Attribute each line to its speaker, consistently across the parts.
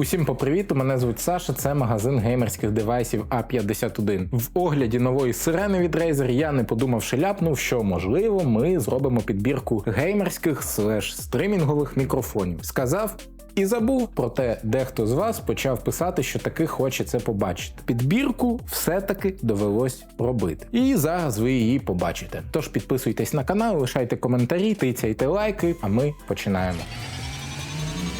Speaker 1: Усім попривіту, мене звуть Саша, це магазин геймерських девайсів А51. В огляді нової сирени від Razer я не подумавши ляпнув, що можливо ми зробимо підбірку геймерських слеш стримінгових мікрофонів. Сказав. І забув, проте дехто з вас почав писати, що таки хоче це побачити. Підбірку все-таки довелось робити. І зараз ви її побачите. Тож підписуйтесь на канал, лишайте коментарі, тицяйте лайки, а ми починаємо.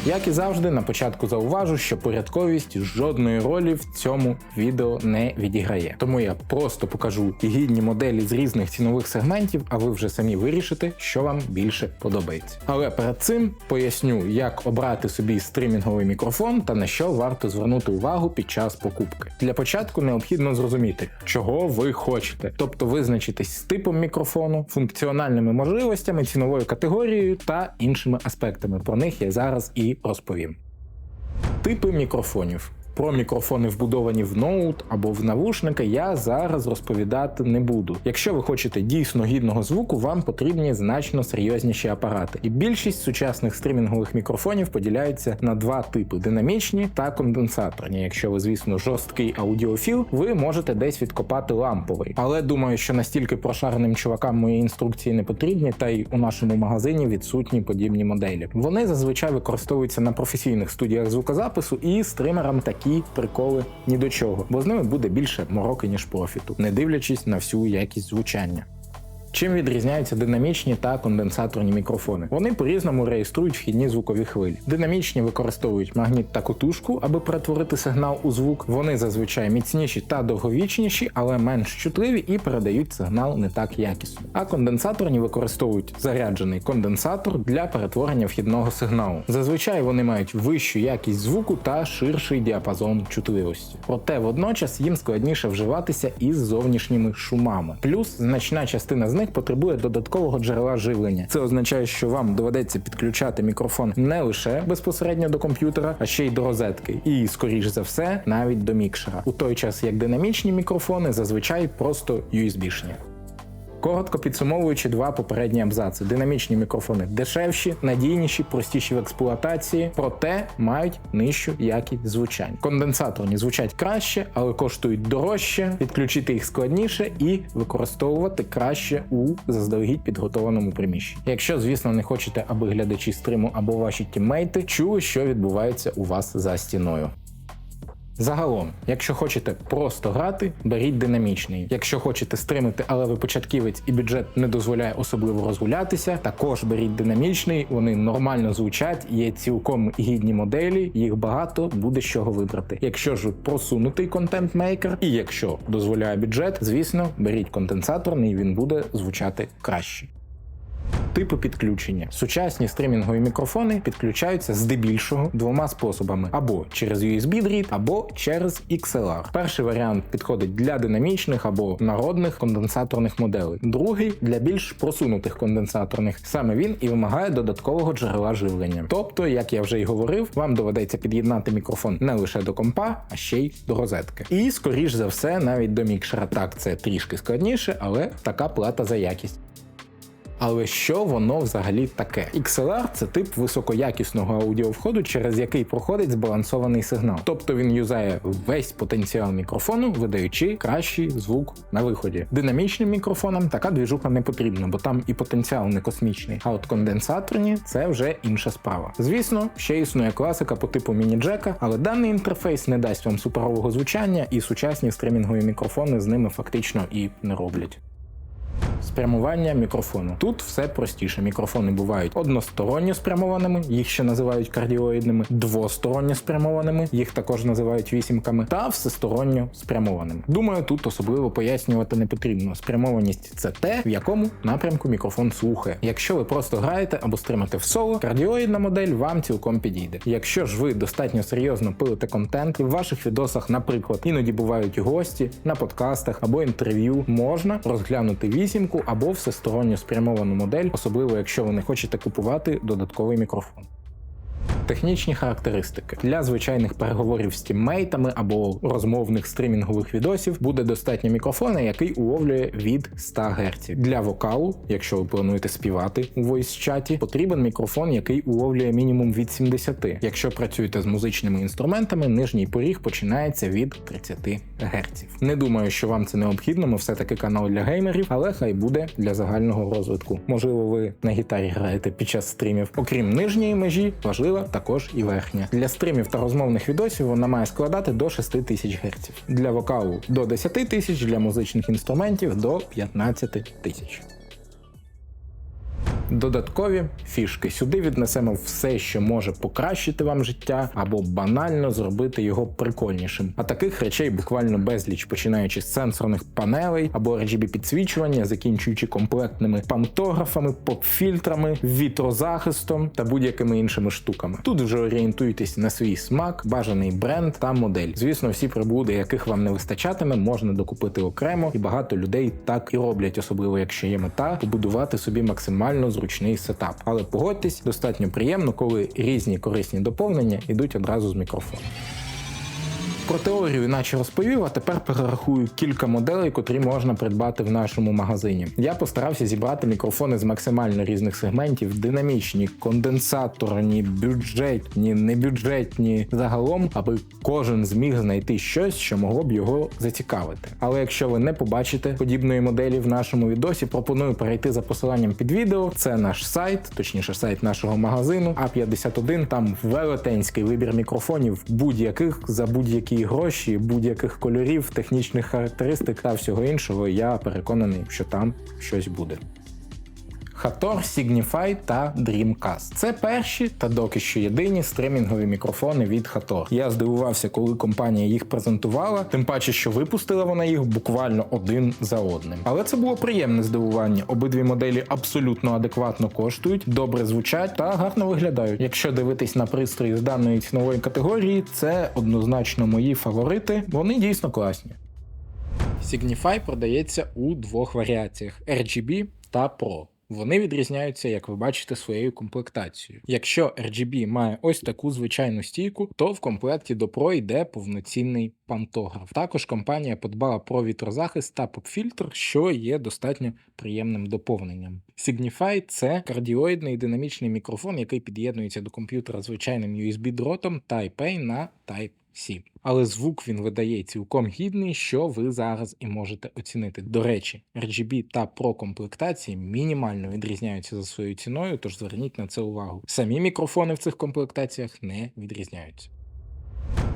Speaker 1: Як і завжди, на початку зауважу, що порядковість жодної ролі в цьому відео не відіграє. Тому я просто покажу гідні моделі з різних цінових сегментів, а ви вже самі вирішите, що вам більше подобається. Але перед цим поясню, як обрати собі стрімінговий мікрофон та на що варто звернути увагу під час покупки. Для початку необхідно зрозуміти, чого ви хочете, тобто визначитись з типом мікрофону, функціональними можливостями, ціновою категорією та іншими аспектами. Про них я зараз і розповім. Типи мікрофонів. Про мікрофони, вбудовані в ноут або в навушники, я зараз розповідати не буду. Якщо ви хочете дійсно гідного звуку, вам потрібні значно серйозніші апарати. І більшість сучасних стрімінгових мікрофонів поділяються на два типи: динамічні та конденсаторні. Якщо ви, звісно, жорсткий аудіофіл, ви можете десь відкопати ламповий. Але думаю, що настільки прошареним чувакам мої інструкції не потрібні, та й у нашому магазині відсутні подібні моделі. Вони зазвичай використовуються на професійних студіях звукозапису і стримерам такі приколи ні до чого, бо з ними буде більше мороки, ніж профіту, не дивлячись на всю якість звучання. Чим відрізняються динамічні та конденсаторні мікрофони? Вони по-різному реєструють вхідні звукові хвилі. Динамічні використовують магніт та котушку, аби перетворити сигнал у звук. Вони зазвичай міцніші та довговічніші, але менш чутливі і передають сигнал не так якісно. А конденсаторні використовують заряджений конденсатор для перетворення вхідного сигналу. Зазвичай вони мають вищу якість звуку та ширший діапазон чутливості. Проте водночас їм складніше вживатися із зовнішніми шумами. Плюс значна частина них потребує додаткового джерела живлення. Це означає, що вам доведеться підключати мікрофон не лише безпосередньо до комп'ютера, а ще й до розетки, і, скоріш за все, навіть до мікшера. У той час як динамічні мікрофони зазвичай просто USB-шні. Коротко підсумовуючи два попередні абзаци: динамічні мікрофони дешевші, надійніші, простіші в експлуатації, проте мають нижчу якість звучань. Конденсаторні звучать краще, але коштують дорожче, підключити їх складніше і використовувати краще у заздалегідь підготованому приміщенні. Якщо, звісно, не хочете, аби глядачі стриму або ваші тіммейти чули, що відбувається у вас за стіною. Загалом, якщо хочете просто грати, беріть динамічний. Якщо хочете стримати, але ви початківець і бюджет не дозволяє особливо розгулятися, також беріть динамічний, вони нормально звучать, є цілком гідні моделі, їх багато, буде з чого вибрати. Якщо ж просунутий контент-мейкер, і якщо дозволяє бюджет, звісно, беріть конденсаторний, він буде звучати краще. Типи підключення. Сучасні стримінгові мікрофони підключаються здебільшого двома способами: або через USB-дріт, або через XLR. Перший варіант підходить для динамічних або народних конденсаторних моделей, другий для більш просунутих конденсаторних. Саме він і вимагає додаткового джерела живлення. Тобто, як я вже й говорив, вам доведеться під'єднати мікрофон не лише до компа, а ще й до розетки. І скоріш за все, навіть до мікшера. Так, це трішки складніше, але така плата за якість. Але що воно взагалі таке? XLR – це тип високоякісного аудіовходу, через який проходить збалансований сигнал. Тобто він юзає весь потенціал мікрофону, видаючи кращий звук на виході. Динамічним мікрофонам така двіжуха не потрібна, бо там і потенціал не космічний. А от конденсаторні це вже інша справа. Звісно, ще існує класика по типу міні-джека, але даний інтерфейс не дасть вам суперового звучання, і сучасні стримінгові мікрофони з ними фактично і не роблять. Спрямування мікрофону. Тут все простіше. Мікрофони бувають односторонньо спрямованими, їх ще називають кардіоїдними, двосторонньо спрямованими, їх також називають вісімками, та всесторонньо спрямованими. Думаю, тут особливо пояснювати не потрібно. Спрямованість це те, в якому напрямку мікрофон слухає. Якщо ви просто граєте або стримате в соло, кардіоїдна модель вам цілком підійде. Якщо ж ви достатньо серйозно пилите контент, і в ваших відосах, наприклад, іноді бувають гості на подкастах або інтерв'ю, можна розглянути вісімку або всесторонньо спрямовану модель, особливо якщо ви не хочете купувати додатковий мікрофон. Технічні характеристики для звичайних переговорів з тіммейтами або розмовних стрімінгових відосів буде достатньо мікрофона, який уловлює від 100 Гц. Для вокалу, якщо ви плануєте співати у voice чаті, потрібен мікрофон, який уловлює мінімум від 70. Якщо працюєте з музичними інструментами, нижній поріг починається від 30 Гц. Не думаю, що вам це необхідно. Ми все таки канал для геймерів, але хай буде для загального розвитку. Можливо, ви на гітарі граєте під час стрімів. Окрім нижньої межі, важлива також і верхня. Для стрімів та розмовних відосів вона має складати до 6 тисяч герців. Для вокалу до 10 тисяч, для музичних інструментів до 15 тисяч. Додаткові фішки. Сюди віднесемо все, що може покращити вам життя або банально зробити його прикольнішим. А таких речей буквально безліч, починаючи з сенсорних панелей або RGB підсвічування, закінчуючи комплектними пантографами, поп-фільтрами, вітрозахистом та будь-якими іншими штуками. Тут вже орієнтуйтесь на свій смак, бажаний бренд та модель. Звісно, всі приблуди, яких вам не вистачатиме, можна докупити окремо, і багато людей так і роблять, особливо якщо є мета побудувати собі максимально зручний сетап. Але погодьтесь, достатньо приємно, коли різні корисні доповнення йдуть одразу з мікрофону. Про теорію наче розповів, а тепер перерахую кілька моделей, котрі можна придбати в нашому магазині. Я постарався зібрати мікрофони з максимально різних сегментів: динамічні, конденсаторні, бюджетні, небюджетні загалом, аби кожен зміг знайти щось, що могло б його зацікавити. Але якщо ви не побачите подібної моделі в нашому відосі, пропоную перейти за посиланням під відео. Це наш сайт, точніше, сайт нашого магазину А51. Там велетенський вибір мікрофонів будь-яких за будь-які гроші, будь-яких кольорів, технічних характеристик та всього іншого. Я переконаний, що там щось буде. Hator, Signify та Dreamcast. Це перші та доки що єдині стримінгові мікрофони від Hator. Я здивувався, коли компанія їх презентувала, тим паче, що випустила вона їх буквально один за одним. Але це було приємне здивування. Обидві моделі абсолютно адекватно коштують, добре звучать та гарно виглядають. Якщо дивитись на пристрої з даної цінової категорії, це однозначно мої фаворити. Вони дійсно класні. Signify продається у двох варіаціях: RGB та Pro. Вони відрізняються, як ви бачите, своєю комплектацією. Якщо RGB має ось таку звичайну стійку, то в комплекті до Pro йде повноцінний пантограф. Також компанія подбала про вітрозахист та поп-фільтр, що є достатньо приємним доповненням. Signify – це кардіоїдний динамічний мікрофон, який під'єднується до комп'ютера звичайним USB-дротом Type-A на Type-C. Але звук він видає цілком гідний, що ви зараз і можете оцінити. До речі, RGB та Pro комплектації мінімально відрізняються за своєю ціною, тож зверніть на це увагу. Самі мікрофони в цих комплектаціях не відрізняються.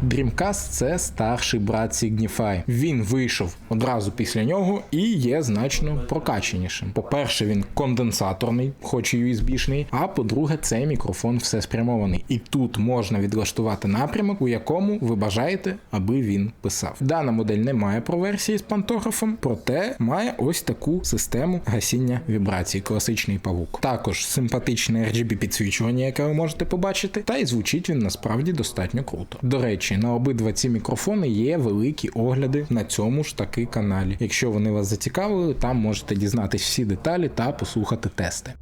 Speaker 1: Dreamcast – це старший брат Signify. Він вийшов одразу після нього і є значно прокаченішим. По-перше, він конденсаторний, хоч і USB-шний, а по-друге, цей мікрофон все спрямований. І тут можна відлаштувати напрямок, у якому ви бажаєте, аби він писав. Дана модель не має проверсії з пантографом, проте має ось таку систему гасіння вібрацій, класичний павук. Також симпатичне RGB підсвічування, яке ви можете побачити, та й звучить він насправді достатньо круто. До речі, на обидва ці мікрофони є великі огляди на цьому ж таки каналі. Якщо вони вас зацікавили, там можете дізнатись всі деталі та послухати тести.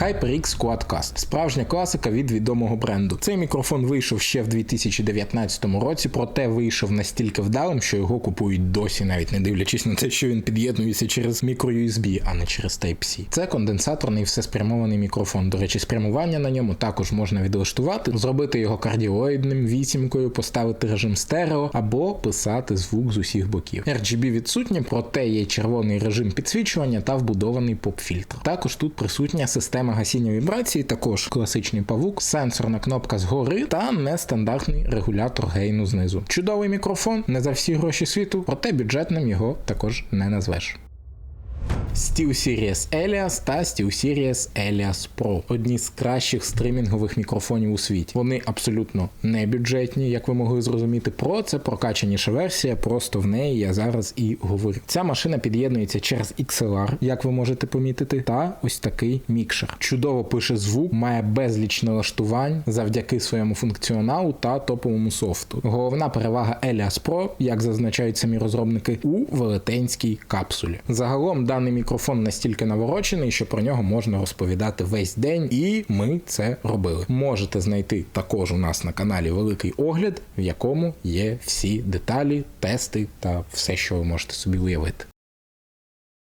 Speaker 1: HyperX Quadcast – справжня класика від відомого бренду. Цей мікрофон вийшов ще в 2019 році, проте вийшов настільки вдалим, що його купують досі, навіть не дивлячись на те, що він під'єднується через microUSB, а не через Type-C. Це конденсаторний всеспрямований мікрофон. До речі, спрямування на ньому також можна відлаштувати, зробити його кардіоїдним вісімкою, поставити режим стерео або писати звук з усіх боків. RGB відсутнє, проте є червоний режим підсвічування та вбудований поп-фільтр. Також тут присутня система гасіння вібрації, також класичний павук, сенсорна кнопка згори та нестандартний регулятор гейну знизу. Чудовий мікрофон, не за всі гроші світу, проте бюджетним його також не назвеш. SteelSeries Elias та SteelSeries Elias Pro одні з кращих стримінгових мікрофонів у світі. Вони абсолютно не бюджетні, як ви могли зрозуміти. Pro – це прокачаніша версія, просто в неї я зараз і говорю. Ця машина під'єднується через XLR, як ви можете помітити, та ось такий мікшер. Чудово пише звук, має безліч налаштувань завдяки своєму функціоналу та топовому софту. Головна перевага Elias Pro, як зазначають самі розробники, у велетенській капсулі. Загалом даний мікрофон настільки наворочений, що про нього можна розповідати весь день, і ми це робили. Можете знайти також у нас на каналі великий огляд, в якому є всі деталі, тести та все, що ви можете собі уявити.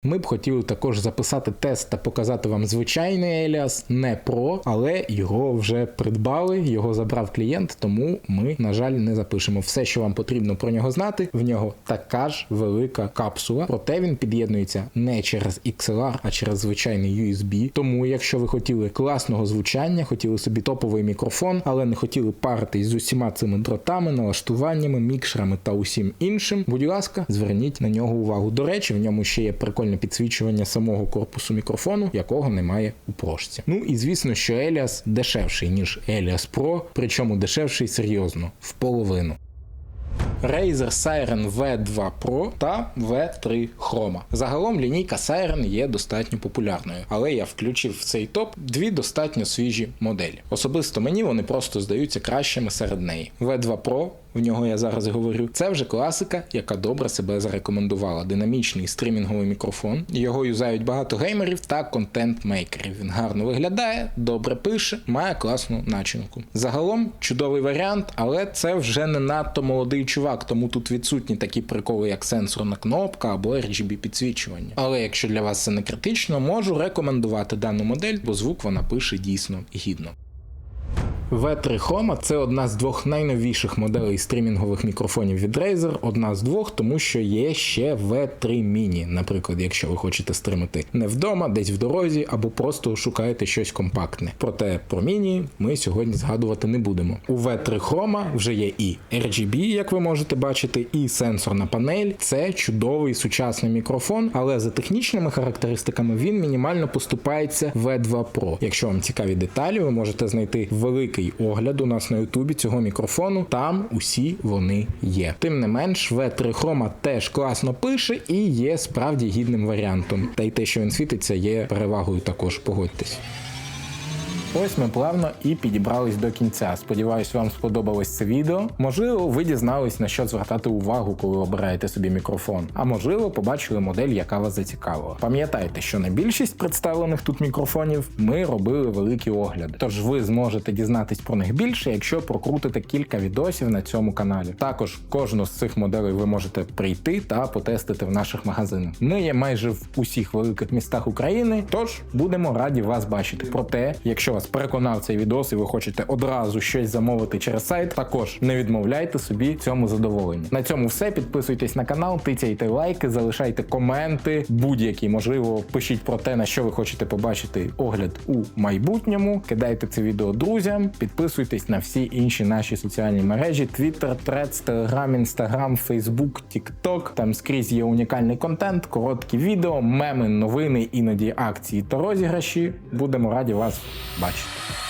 Speaker 1: Ми б хотіли також записати тест та показати вам звичайний Еліас, не Pro, але його вже придбали, його забрав клієнт, тому ми, на жаль, не запишемо все, що вам потрібно про нього знати. В нього така ж велика капсула, проте він під'єднується не через XLR, а через звичайний USB. Тому, якщо ви хотіли класного звучання, хотіли собі топовий мікрофон, але не хотіли паритись з усіма цими дротами, налаштуваннями, мікшерами та усім іншим, будь ласка, зверніть на нього увагу. До речі, в ньому ще є прикольне підсвічування самого корпусу мікрофону, якого немає у прошці. Ну і звісно, що Elias дешевший ніж Elias Pro, причому дешевший серйозно в половину. Razer Siren V2 Pro та V3 Chroma. Загалом лінійка Siren є достатньо популярною, але я включив в цей топ дві достатньо свіжі моделі. Особисто мені вони просто здаються кращими серед неї. V2 Pro в нього я зараз говорю. Це вже класика, яка добре себе зарекомендувала. Динамічний стрімінговий мікрофон. Його юзають багато геймерів та контент-мейкерів. Він гарно виглядає, добре пише, має класну начинку. Загалом чудовий варіант, але це вже не надто молодий чувак, тому тут відсутні такі приколи, як сенсорна кнопка або RGB підсвічування. Але якщо для вас це не критично, можу рекомендувати дану модель, бо звук вона пише дійсно гідно. V3 Chroma це одна з двох найновіших моделей стрімінгових мікрофонів від Razer, одна з двох, тому що є ще V3 Mini, наприклад, якщо ви хочете стримати не вдома, десь в дорозі, або просто шукаєте щось компактне. Проте про міні ми сьогодні згадувати не будемо. У V3 Chroma вже є і RGB, як ви можете бачити, і сенсорна панель. Це чудовий сучасний мікрофон, але за технічними характеристиками він мінімально поступається V2 Pro. Якщо вам цікаві деталі, ви можете знайти великий огляд у нас на Ютубі цього мікрофону. Там усі вони є. Тим не менш, V3 Chroma теж класно пише і є справді гідним варіантом. Та й те, що він світиться, є перевагою також. Погодьтесь. Ось ми плавно і підібрались до кінця. Сподіваюсь, вам сподобалось це відео. Можливо, ви дізнались на що звертати увагу, коли обираєте собі мікрофон. А можливо, побачили модель, яка вас зацікавила. Пам'ятайте, що на більшість представлених тут мікрофонів ми робили великі огляди. Тож ви зможете дізнатись про них більше, якщо прокрутите кілька відосів на цьому каналі. Також кожну з цих моделей ви можете прийти та потестити в наших магазинах. Ми є майже в усіх великих містах України, тож будемо раді вас бачити. Проте, якщо вас переконав цей відос і ви хочете одразу щось замовити через сайт, також не відмовляйте собі цьому задоволенню. На цьому все. Підписуйтесь на канал, тицяйте лайки, залишайте коменти, будь-які, можливо, пишіть про те, на що ви хочете побачити огляд у майбутньому. Кидайте це відео друзям, підписуйтесь на всі інші наші соціальні мережі: Twitter, Threads, Telegram, Instagram, Facebook, TikTok. Там скрізь є унікальний контент, короткі відео, меми, новини, іноді акції та розіграші. Будемо раді вас бачити побачити.